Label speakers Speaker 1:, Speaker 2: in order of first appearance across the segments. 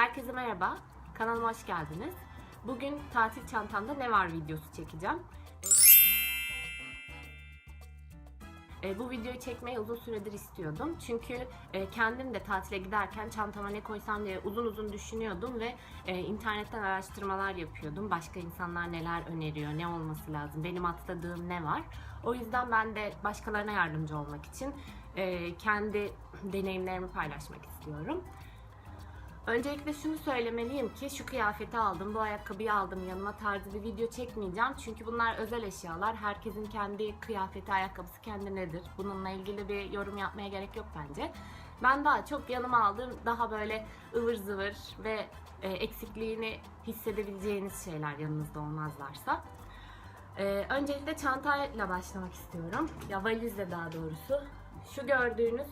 Speaker 1: Herkese merhaba, kanalıma hoş geldiniz. Bugün tatil çantamda ne var videosu çekeceğim. E, bu videoyu çekmeyi uzun süredir istiyordum. Çünkü e, kendim de tatile giderken çantama ne koysam diye uzun uzun düşünüyordum ve e, internetten araştırmalar yapıyordum. Başka insanlar neler öneriyor, ne olması lazım, benim atladığım ne var. O yüzden ben de başkalarına yardımcı olmak için e, kendi deneyimlerimi paylaşmak istiyorum. Öncelikle şunu söylemeliyim ki şu kıyafeti aldım, bu ayakkabıyı aldım yanıma tarzı bir video çekmeyeceğim. Çünkü bunlar özel eşyalar. Herkesin kendi kıyafeti, ayakkabısı kendinedir. Bununla ilgili bir yorum yapmaya gerek yok bence. Ben daha çok yanıma aldığım daha böyle ıvır zıvır ve e, eksikliğini hissedebileceğiniz şeyler yanınızda olmazlarsa. E, öncelikle çantayla başlamak istiyorum. Ya valizle daha doğrusu. Şu gördüğünüz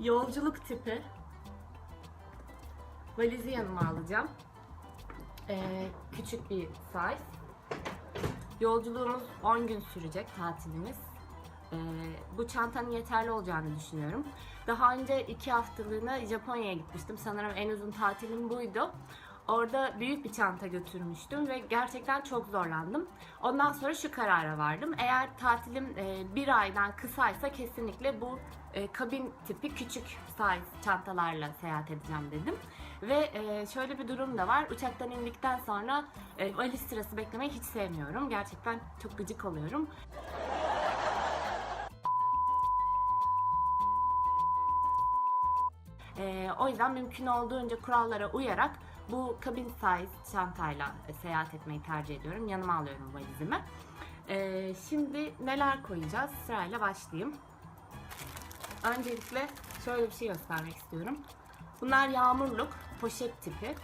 Speaker 1: yolculuk tipi valizi yanıma alacağım. Ee, küçük bir size. Yolculuğumuz 10 gün sürecek tatilimiz. Ee, bu çantanın yeterli olacağını düşünüyorum. Daha önce 2 haftalığına Japonya'ya gitmiştim. Sanırım en uzun tatilim buydu. Orada büyük bir çanta götürmüştüm ve gerçekten çok zorlandım. Ondan sonra şu karara vardım. Eğer tatilim e, bir aydan kısaysa kesinlikle bu e, kabin tipi küçük size çantalarla seyahat edeceğim dedim. Ve e, şöyle bir durum da var. Uçaktan indikten sonra valiz sırası beklemeyi hiç sevmiyorum. Gerçekten çok gıcık oluyorum. E, o yüzden mümkün olduğunca kurallara uyarak bu kabin size çantayla seyahat etmeyi tercih ediyorum. Yanıma alıyorum valizimi. E, şimdi neler koyacağız? Sırayla başlayayım. Öncelikle şöyle bir şey göstermek istiyorum. Bunlar yağmurluk, poşet tipi.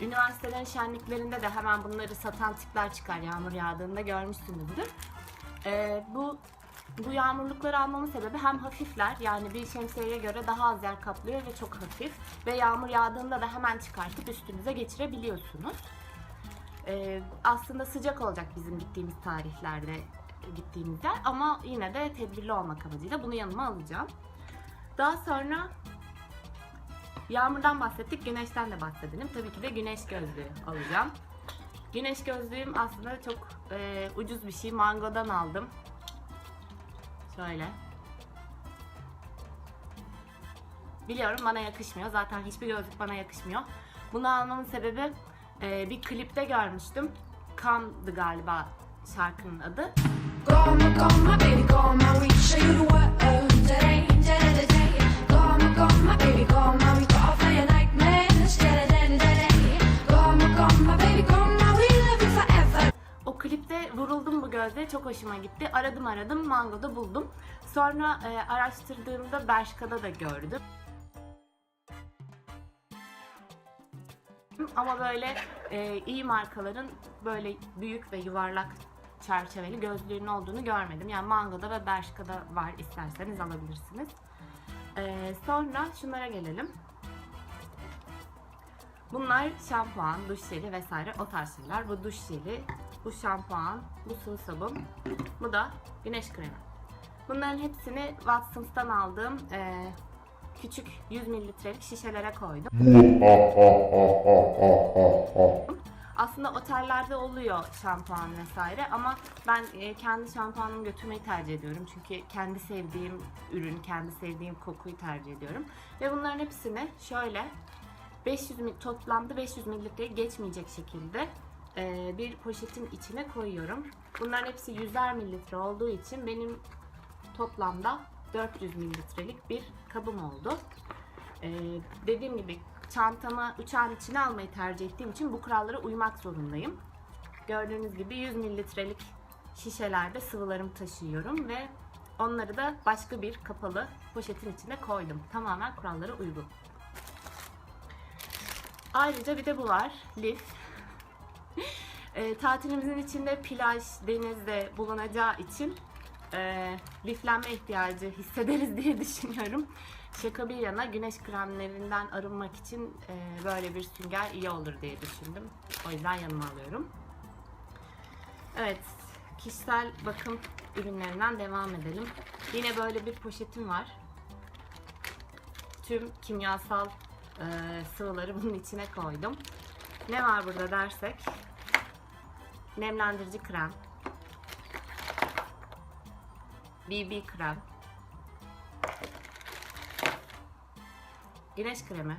Speaker 1: Üniversitelerin şenliklerinde de hemen bunları satan tipler çıkar yağmur yağdığında görmüşsünüzdür. Ee, bu bu yağmurlukları almamın sebebi hem hafifler yani bir şemsiyeye göre daha az yer kaplıyor ve çok hafif ve yağmur yağdığında da hemen çıkartıp üstünüze geçirebiliyorsunuz. Ee, aslında sıcak olacak bizim gittiğimiz tarihlerde gittiğimiz yer ama yine de tedbirli olmak amacıyla bunu yanıma alacağım. Daha sonra yağmurdan bahsettik, güneşten de bahsedelim. Tabii ki de güneş gözlüğü alacağım. Güneş gözlüğüm aslında çok e, ucuz bir şey. Mango'dan aldım. Şöyle. Biliyorum bana yakışmıyor. Zaten hiçbir gözlük bana yakışmıyor. Bunu almamın sebebi e, bir klipte görmüştüm. Kan'dı galiba şarkının adı.
Speaker 2: Go my, go my baby, go my, we show you the world today, today, today. Go my, go my baby, go my, we go for
Speaker 1: vuruldum bu gözle çok hoşuma gitti. Aradım aradım Mango'da buldum. Sonra e, araştırdığımda Bershka'da da gördüm. Ama böyle e, iyi markaların böyle büyük ve yuvarlak çerçeveli gözlüğünün olduğunu görmedim. Yani Mango'da ve Bershka'da var isterseniz alabilirsiniz. E, sonra şunlara gelelim. Bunlar şampuan, duş jeli vesaire o tarz şeyler. Bu duş jeli, bu şampuan, bu sıvı sabun, bu da güneş kremi. Bunların hepsini Watsons'tan aldığım eee, küçük 100 mililitrelik şişelere koydum. Aslında otellerde oluyor şampuan vesaire ama ben e, kendi şampuanımı götürmeyi tercih ediyorum. Çünkü kendi sevdiğim ürün, kendi sevdiğim kokuyu tercih ediyorum. Ve bunların hepsini şöyle 500 mil, toplamda 500 mililitreyi geçmeyecek şekilde e, bir poşetin içine koyuyorum. Bunların hepsi 100'er mililitre olduğu için benim toplamda 400 mililitrelik bir kabım oldu. E, dediğim gibi çantamı uçağın içine almayı tercih ettiğim için bu kurallara uymak zorundayım. Gördüğünüz gibi 100 mililitrelik şişelerde sıvılarımı taşıyorum ve onları da başka bir kapalı poşetin içine koydum. Tamamen kurallara uygun. Ayrıca bir de bu var. Lif. E, tatilimizin içinde plaj, denizde bulunacağı için e, liflenme ihtiyacı hissederiz diye düşünüyorum. Şaka bir yana güneş kremlerinden arınmak için e, böyle bir sünger iyi olur diye düşündüm. O yüzden yanıma alıyorum. Evet, kişisel bakım ürünlerinden devam edelim. Yine böyle bir poşetim var. tüm kimyasal e, sıvıları bunun içine koydum. Ne var burada dersek nemlendirici krem, BB krem, güneş kremi,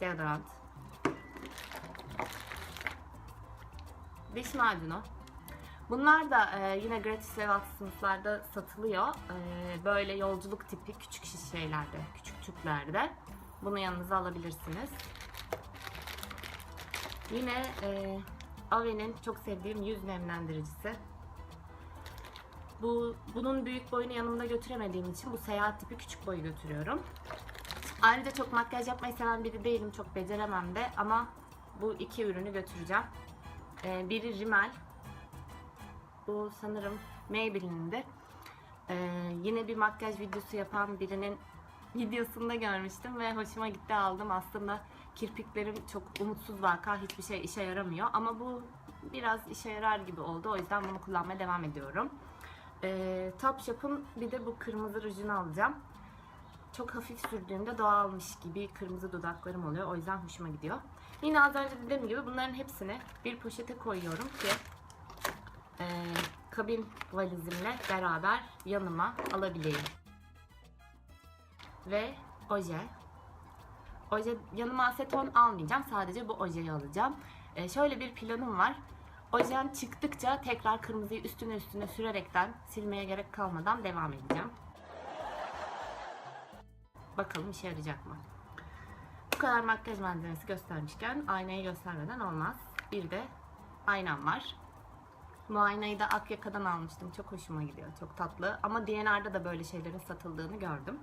Speaker 1: deodorant, diş macunu. Bunlar da e, yine gratis alt sınıflarda satılıyor. E, böyle yolculuk tipi küçük şişelerde, küçük tüplerde. Bunu yanınıza alabilirsiniz. Yine e, Ave'nin çok sevdiğim yüz nemlendiricisi. Bu bunun büyük boyunu yanımda götüremediğim için bu seyahat tipi küçük boyu götürüyorum. Ayrıca çok makyaj yapmayı seven biri değilim, çok beceremem de ama bu iki ürünü götüreceğim. E, biri rimel, bu sanırım Maybelline'in de. Ee, yine bir makyaj videosu yapan birinin videosunda görmüştüm ve hoşuma gitti aldım. Aslında kirpiklerim çok umutsuz vaka hiçbir şey işe yaramıyor ama bu biraz işe yarar gibi oldu. O yüzden bunu kullanmaya devam ediyorum. Ee, Topshop'un bir de bu kırmızı rujunu alacağım. Çok hafif sürdüğümde doğalmış gibi kırmızı dudaklarım oluyor. O yüzden hoşuma gidiyor. Yine az önce dediğim gibi bunların hepsini bir poşete koyuyorum ki e, kabin valizimle beraber yanıma alabileyim. Ve oje. Oje yanıma aseton almayacağım. Sadece bu ojeyi alacağım. E, şöyle bir planım var. Ojen çıktıkça tekrar kırmızıyı üstüne üstüne sürerekten silmeye gerek kalmadan devam edeceğim. Bakalım işe yarayacak mı? Bu kadar makyaj malzemesi göstermişken aynayı göstermeden olmaz. Bir de aynam var. Bu aynayı da Akyaka'dan almıştım. Çok hoşuma gidiyor. Çok tatlı. Ama DNR'da da böyle şeylerin satıldığını gördüm.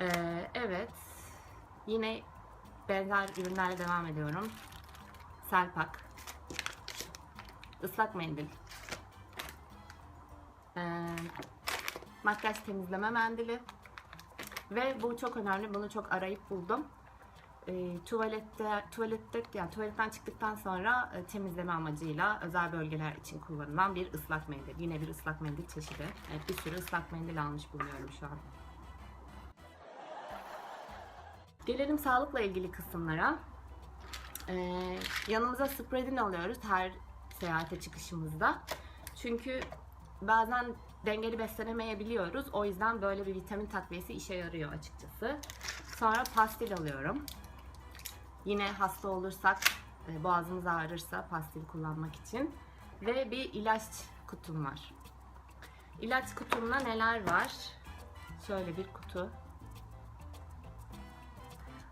Speaker 1: Ee, evet. Yine benzer ürünlerle devam ediyorum. Selpak. Islak mendil. Ee, makyaj temizleme mendili. Ve bu çok önemli. Bunu çok arayıp buldum e, tuvalette tuvalette yani tuvaletten çıktıktan sonra e, temizleme amacıyla özel bölgeler için kullanılan bir ıslak mendil. Yine bir ıslak mendil çeşidi. Evet, bir sürü ıslak mendil almış bulunuyorum şu an. Gelelim sağlıkla ilgili kısımlara. Ee, yanımıza spreadin alıyoruz her seyahate çıkışımızda. Çünkü bazen dengeli beslenemeyebiliyoruz. O yüzden böyle bir vitamin takviyesi işe yarıyor açıkçası. Sonra pastil alıyorum. Yine hasta olursak, e, boğazımız ağrırsa pastil kullanmak için. Ve bir ilaç kutum var. İlaç kutumda neler var? Şöyle bir kutu.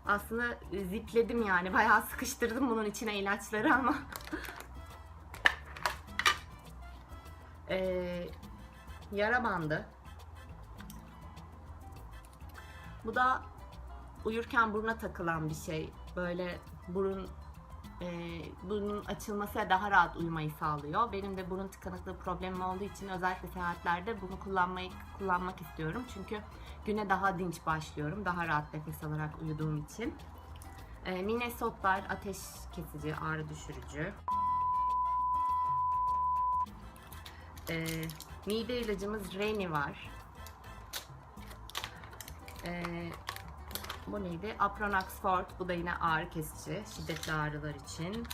Speaker 1: Aslında zipledim yani. Bayağı sıkıştırdım bunun içine ilaçları ama. Ee, yara bandı. Bu da uyurken buruna takılan bir şey. Böyle burun e, burnun açılması ve daha rahat uyumayı sağlıyor. Benim de burun tıkanıklığı problemim olduğu için özellikle seyahatlerde bunu kullanmayı kullanmak istiyorum. Çünkü güne daha dinç başlıyorum. Daha rahat nefes alarak uyuduğum için. E, Minnesotlar ateş kesici, ağrı düşürücü. E, mide ilacımız Reni var. E, bu neydi? Apronax Fort. Bu da yine ağrı kesici. Şiddetli ağrılar için.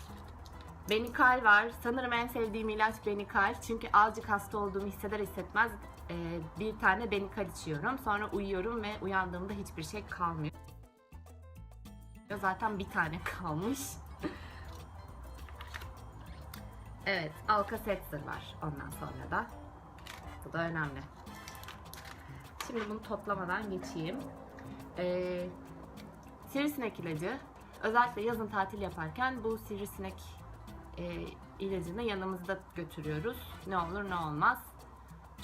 Speaker 1: Benikal var. Sanırım en sevdiğim ilaç Benikal. Çünkü azıcık hasta olduğumu hisseder hissetmez e, bir tane Benikal içiyorum. Sonra uyuyorum ve uyandığımda hiçbir şey kalmıyor. Zaten bir tane kalmış. evet, Alka-Seltzer var ondan sonra da. Bu da önemli. Şimdi bunu toplamadan geçeyim. Ee, sivrisinek ilacı. Özellikle yazın tatil yaparken bu sivrisinek e, ilacını yanımızda götürüyoruz. Ne olur ne olmaz.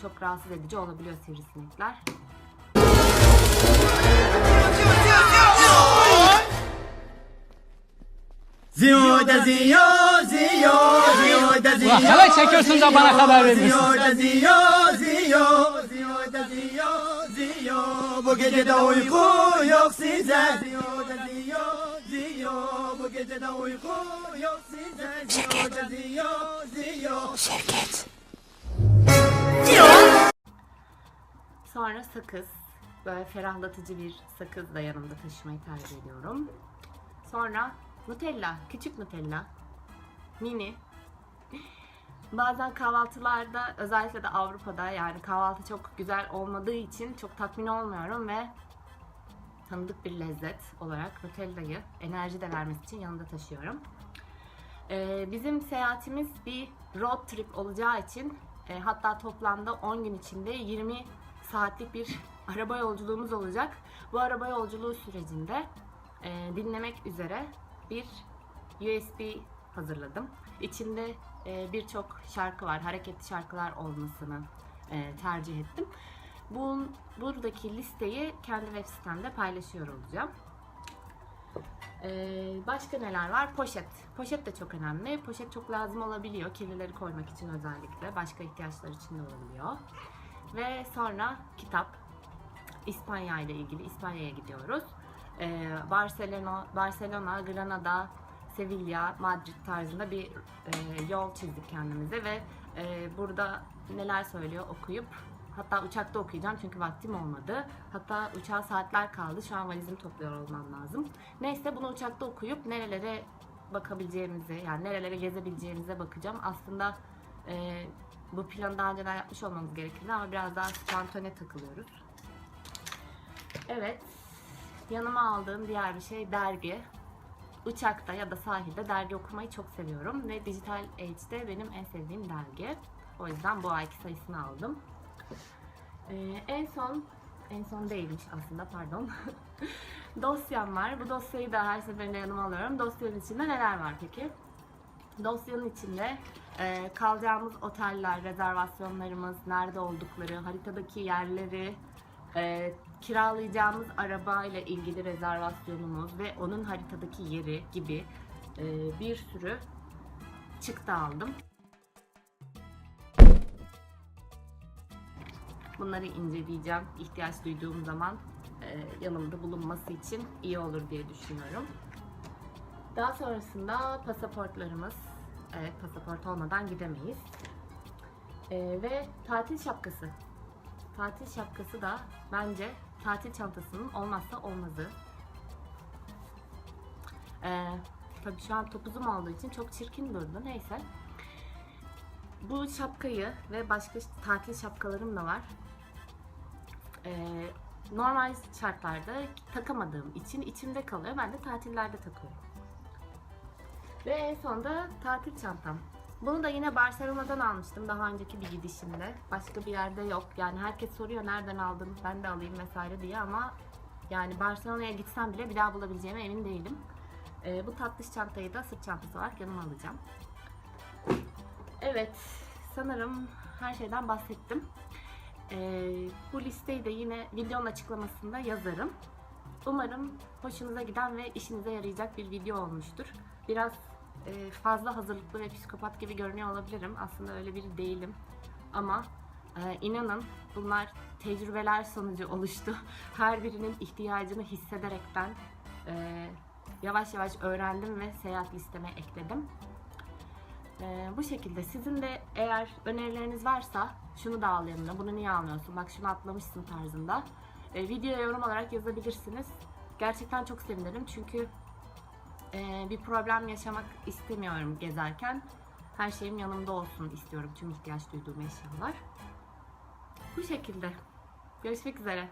Speaker 1: Çok rahatsız edici olabiliyor sivrisinekler.
Speaker 3: Ziyo ziyo ziyoda ziyo
Speaker 4: Ulan hemen çekiyorsun da bana haber vermiyorsun.
Speaker 3: Ziyoda ziyo ziyo ziyoda ziyo ziyo Bu gece de uyku yok size ziyo ziyo Bu gece de uyku yok size Ziyoda ziyo ziyo
Speaker 1: Sonra sakız. Böyle ferahlatıcı bir sakız da yanımda taşımayı tercih ediyorum. Sonra Nutella, küçük Nutella. Mini. Bazen kahvaltılarda özellikle de Avrupa'da yani kahvaltı çok güzel olmadığı için çok tatmin olmuyorum ve tanıdık bir lezzet olarak Nutella'yı enerji de vermesi için yanında taşıyorum. Ee, bizim seyahatimiz bir road trip olacağı için e, hatta toplamda 10 gün içinde 20 saatlik bir araba yolculuğumuz olacak. Bu araba yolculuğu sürecinde e, dinlemek üzere bir USB hazırladım. İçinde e, birçok şarkı var, hareketli şarkılar olmasını e, tercih ettim. Bu, buradaki listeyi kendi web sitemde paylaşıyor olacağım. Ee, başka neler var? Poşet. Poşet de çok önemli. Poşet çok lazım olabiliyor. Kirlileri koymak için özellikle. Başka ihtiyaçlar için de olabiliyor. Ve sonra kitap. İspanya ile ilgili. İspanya'ya gidiyoruz. Ee, Barcelona, Barcelona, Granada, Sevilla, Madrid tarzında bir e, yol çizdik kendimize ve e, burada neler söylüyor okuyup hatta uçakta okuyacağım çünkü vaktim olmadı. Hatta uçağa saatler kaldı. Şu an valizimi topluyor olmam lazım. Neyse bunu uçakta okuyup nerelere bakabileceğimizi yani nerelere gezebileceğimize bakacağım. Aslında e, bu planı daha önceden yapmış olmamız gerekirdi ama biraz daha spontane takılıyoruz. Evet. Yanıma aldığım diğer bir şey dergi. Uçakta ya da sahilde dergi okumayı çok seviyorum ve Digital Age'de benim en sevdiğim dergi. O yüzden bu ayki sayısını aldım. Ee, en son, en son değilmiş aslında pardon. Dosyam var. Bu dosyayı da her seferinde yanıma alıyorum. Dosyanın içinde neler var peki? Dosyanın içinde e, kalacağımız oteller, rezervasyonlarımız, nerede oldukları, haritadaki yerleri, e, kiralayacağımız araba ile ilgili rezervasyonumuz ve onun haritadaki yeri gibi e, bir sürü çıktı aldım. Bunları inceleyeceğim. İhtiyaç duyduğum zaman e, yanımda bulunması için iyi olur diye düşünüyorum. Daha sonrasında pasaportlarımız. Evet pasaport olmadan gidemeyiz. E, ve tatil şapkası. Tatil şapkası da bence tatil çantasının olmazsa olmazı. E, tabii şu an topuzum olduğu için çok çirkin durdu. Neyse. Bu şapkayı ve başka tatil şapkalarım da var. Ee, normal şartlarda takamadığım için içimde kalıyor. Ben de tatillerde takıyorum. Ve en sonda tatil çantam. Bunu da yine Barcelona'dan almıştım daha önceki bir gidişimde. Başka bir yerde yok. Yani herkes soruyor nereden aldın, ben de alayım vesaire diye ama yani Barcelona'ya gitsem bile bir daha bulabileceğime emin değilim. Ee, bu tatlış çantayı da sırt çantası olarak yanıma alacağım. Evet, sanırım her şeyden bahsettim. Ee, bu listeyi de yine videonun açıklamasında yazarım. Umarım hoşunuza giden ve işinize yarayacak bir video olmuştur. Biraz fazla hazırlıklı ve psikopat gibi görünüyor olabilirim. Aslında öyle biri değilim. Ama e, inanın bunlar tecrübeler sonucu oluştu. Her birinin ihtiyacını hissederekten e, yavaş yavaş öğrendim ve seyahat listeme ekledim. Ee, bu şekilde sizin de eğer önerileriniz varsa şunu da al yanına, bunu niye almıyorsun, bak şunu atlamışsın tarzında e, videoya yorum olarak yazabilirsiniz. Gerçekten çok sevinirim çünkü e, bir problem yaşamak istemiyorum gezerken. Her şeyim yanımda olsun istiyorum tüm ihtiyaç duyduğum eşyalar. Bu şekilde. Görüşmek üzere.